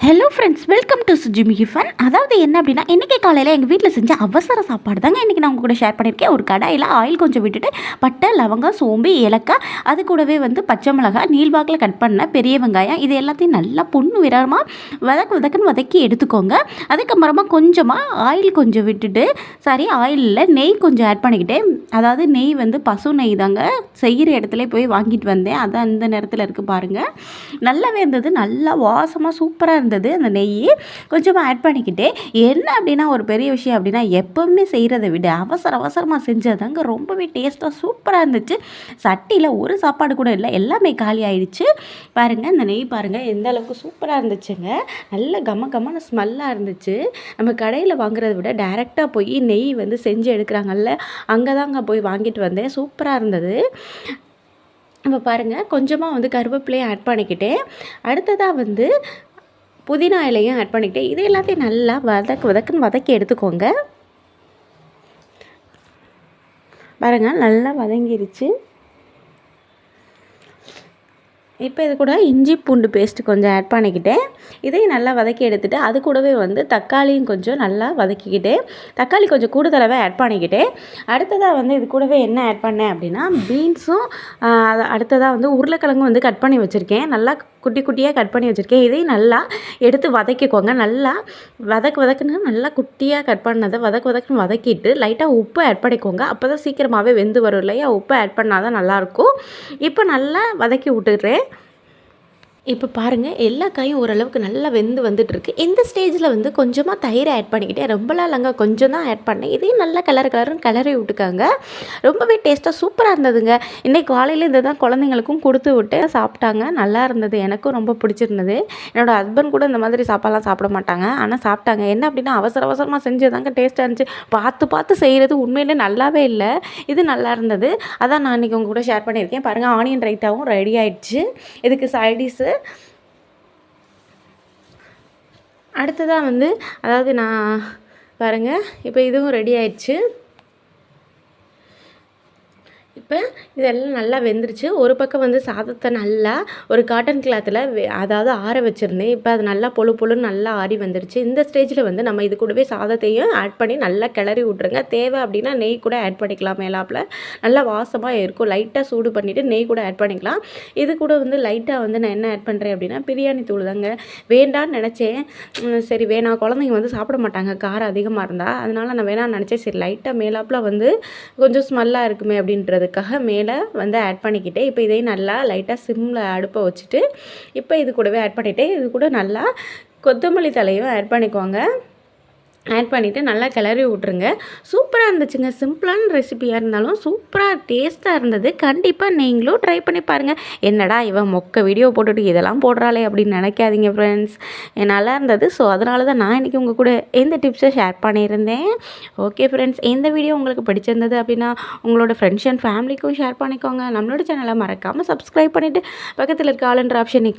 Hello friends welcome to Suji fun அதாவது என்ன அப்படின்னா இன்றைக்கி காலையில் எங்கள் வீட்டில் செஞ்ச அவசர சாப்பாடு தாங்க இன்றைக்கி நான் உங்கள் கூட ஷேர் பண்ணியிருக்கேன் ஒரு கடாயில் ஆயில் கொஞ்சம் விட்டுட்டு பட்டை லவங்கம் சோம்பு ஏலக்காய் அது கூடவே வந்து பச்சை மிளகாய் நீள்வாக்கில் கட் பண்ண பெரிய வெங்காயம் இது எல்லாத்தையும் நல்லா பொண்ணு விரமாக வதக்கு வதக்குன்னு வதக்கி எடுத்துக்கோங்க. அதுக்கப்புறமா கொஞ்சமாக ஆயில் கொஞ்சம் விட்டுட்டு சாரி ஆயிலில் நெய் கொஞ்சம் ஆட் பண்ணிக்கிட்டேன். அதாவது நெய் வந்து பசு நெய் தாங்க. செய்கிற இடத்துல போய் வாங்கிட்டு வந்தேன். அதான் அந்த நேரத்தில் இருக்குது பாருங்கள் நல்லாவே இருந்தது. நல்லா வாசமாக சூப்பராக இருந்தது. இருந்தது அந்த நெய் கொஞ்சமாக ஆட் பண்ணிக்கிட்டேன் என்ன அப்படின்னா ஒரு பெரிய விஷயம் அப்படின்னா எப்போவுமே செய்கிறத விட அவசர அவசரமாக செஞ்சதாங்க ரொம்பவே டேஸ்ட்டாக சூப்பராக இருந்துச்சு. சட்டியில் ஒரு சாப்பாடு கூட இல்லை எல்லாமே காலி ஆயிடுச்சு. பாருங்கள் இந்த நெய் பாருங்கள் எந்த அளவுக்கு சூப்பராக இருந்துச்சுங்க. நல்ல கம கமான ஸ்மெல்லாக இருந்துச்சு. நம்ம கடையில் வாங்குறத விட டைரெக்டாக போய் நெய் வந்து செஞ்சு எடுக்கிறாங்கல்ல அங்கே தாங்க போய் வாங்கிட்டு வந்தேன். சூப்பராக இருந்தது. இப்போ பாருங்கள் கொஞ்சமாக வந்து கருவேப்பிலையும் ஆட் பண்ணிக்கிட்டேன். அடுத்ததாக வந்து புதினா இலையும் ஆட் பண்ணிக்கிட்டேன் இது எல்லாத்தையும் நல்லா வதக்கு வதக்குன்னு வதக்கி எடுத்துக்கோங்க. பாருங்கள் நல்லா வதங்கிருச்சு. இப்போ இது கூட இஞ்சி பூண்டு பேஸ்ட்டு கொஞ்சம் ஆட் பண்ணிக்கிட்டேன். இதையும் நல்லா வதக்கி எடுத்துகிட்டு அது கூடவே வந்து தக்காளியும் கொஞ்சம் நல்லா வதக்கிக்கிட்டேன் தக்காளி கொஞ்சம் கூடுதலாகவே ஆட் பண்ணிக்கிட்டேன் அடுத்ததாக வந்து இது கூடவே என்ன ஆட் பண்ணேன் அப்படின்னா பீன்ஸும் அடுத்ததாக வந்து உருளைக்கிழங்கும் வந்து கட் பண்ணி வச்சுருக்கேன். நல்லா குட்டி குட்டியாக கட் பண்ணி வச்சுருக்கேன். இதையும் நல்லா எடுத்து வதக்கிக்கோங்க. நல்லா வதக்கு வதக்குன்னு நல்லா குட்டியாக கட் பண்ணதை வதக்கு வதக்குன்னு வதக்கிட்டு லைட்டாக உப்பு ஆட் பண்ணிக்கோங்க. அப்போ தான் சீக்கிரமாகவே வெந்து வரும் இல்லையா? உப்பு ஆட் பண்ணால் தான் நல்லாயிருக்கும். இப்போ நல்லா வதக்கி விட்டுடுறேன். இப்போ பாருங்கள் எல்லா காயும் ஓரளவுக்கு நல்லா வெந்து வந்துட்டுருக்கு. இந்த ஸ்டேஜில் வந்து கொஞ்சமாக தயிர் ஆட் பண்ணிக்கிட்டேன் ரொம்பலாம் இல்லைங்க கொஞ்சம் தான் ஆட் பண்ணேன். இதையும் நல்லா கலர் கலர்னு கலரி விட்டுக்காங்க. ரொம்பவே டேஸ்ட்டாக சூப்பராக இருந்ததுங்க. இன்றைக்கி காலையில் இதை தான் குழந்தைங்களுக்கும் கொடுத்து விட்டு சாப்பிட்டாங்க. நல்லா இருந்தது. எனக்கும் ரொம்ப பிடிச்சிருந்தது. என்னோடய ஹஸ்பண்ட் கூட இந்த மாதிரி சாப்பாடெலாம் சாப்பிட மாட்டாங்க. ஆனால் சாப்பிட்டாங்க. என்ன அப்படின்னா அவசர அவசரமாக செஞ்சதாங்க டேஸ்ட்டாக இருந்துச்சு. பார்த்து பார்த்து செய்கிறது உண்மையிலே நல்லாவே இல்லை. இது நல்லா இருந்தது. அதான் நான் இன்றைக்கி உங்கள் கூட ஷேர் பண்ணியிருக்கேன். பாருங்கள் ஆனியன் ரைத்தாவும் ரெடி ஆகிடுச்சு இதுக்கு சைடிஸு அடுத்ததாக வந்து அதாவது நான் பாருங்கள் இப்போ இதுவும் ரெடி ஆயிடுச்சு. இப்போ இதெல்லாம் நல்லா வெந்துருச்சு. ஒரு பக்கம் வந்து சாதத்தை நல்லா ஒரு காட்டன் கிளாத்தில் அதாவது ஆற வச்சுருந்தேன். இப்போ அது நல்லா பொழு பொழுன்னு நல்லா ஆறி வந்துருச்சு. இந்த ஸ்டேஜில் வந்து நம்ம இது கூடவே சாதத்தையும் ஆட் பண்ணி நல்லா கிளறி விட்ருங்க தேவை அப்படின்னா நெய் கூட ஆட் பண்ணிக்கலாம் மேலாப்பில். நல்லா வாசமாக இருக்கும். லைட்டாக சூடு பண்ணிவிட்டு நெய் கூட ஆட் பண்ணிக்கலாம். இது கூட வந்து லைட்டாக வந்து நான் என்ன ஆட் பண்ணுறேன் அப்படின்னா பிரியாணி தூள் தாங்க. வேண்டான்னு நினச்சேன். சரி வேணாம். குழந்தைங்க வந்து சாப்பிட மாட்டாங்க. காரம் அதிகமாக இருந்தால் அதனால் நான் வேணாம்னு நினச்சேன். சரி லைட்டாக மேலாப்பில் வந்து கொஞ்சம் ஸ்மெல்லாக இருக்குமே அப்படின்றது அதுக்காக மேலே வந்து ஆட் பண்ணிக்கிட்டேன். இப்போ இதையும் நல்லா லைட்டாக சிம்மில் அடுப்பை வச்சுட்டு இப்போ இது கூடவே ஆட் பண்ணிட்டேன். இது கூட நல்லா கொத்தமல்லி தலையும் ஆட் பண்ணிக்கோங்க. ஆட் பண்ணிவிட்டு நல்லா கிளறி விட்ருங்க சூப்பராக இருந்துச்சுங்க. சிம்பிளான ரெசிபியாக இருந்தாலும் சூப்பராக டேஸ்ட்டாக இருந்தது. கண்டிப்பாக நீங்களும் ட்ரை பண்ணி பாருங்கள் என்னடா இவன் மொக்க வீடியோ போட்டுட்டு இதெல்லாம் போடுறாளே அப்படின்னு நினைக்காதீங்க ஃப்ரெண்ட்ஸ் நல்லா இருந்தது. ஸோ அதனால தான் நான் இன்றைக்கி உங்கள் கூட எந்த டிப்ஸை ஷேர் பண்ணியிருந்தேன். ஓகே ஃப்ரெண்ட்ஸ் எந்த வீடியோ உங்களுக்கு பிடிச்சிருந்தது அப்படின்னா உங்களோட ஃப்ரெண்ட்ஸ் அண்ட் ஃபேமிலிக்கும் ஷேர் பண்ணிக்கோங்க. நம்மளோட சேனலை மறக்காமல் சப்ஸ்கிரைப் பண்ணிவிட்டு பக்கத்தில் இருக்க ஆளுன்ற ஆப்ஷனை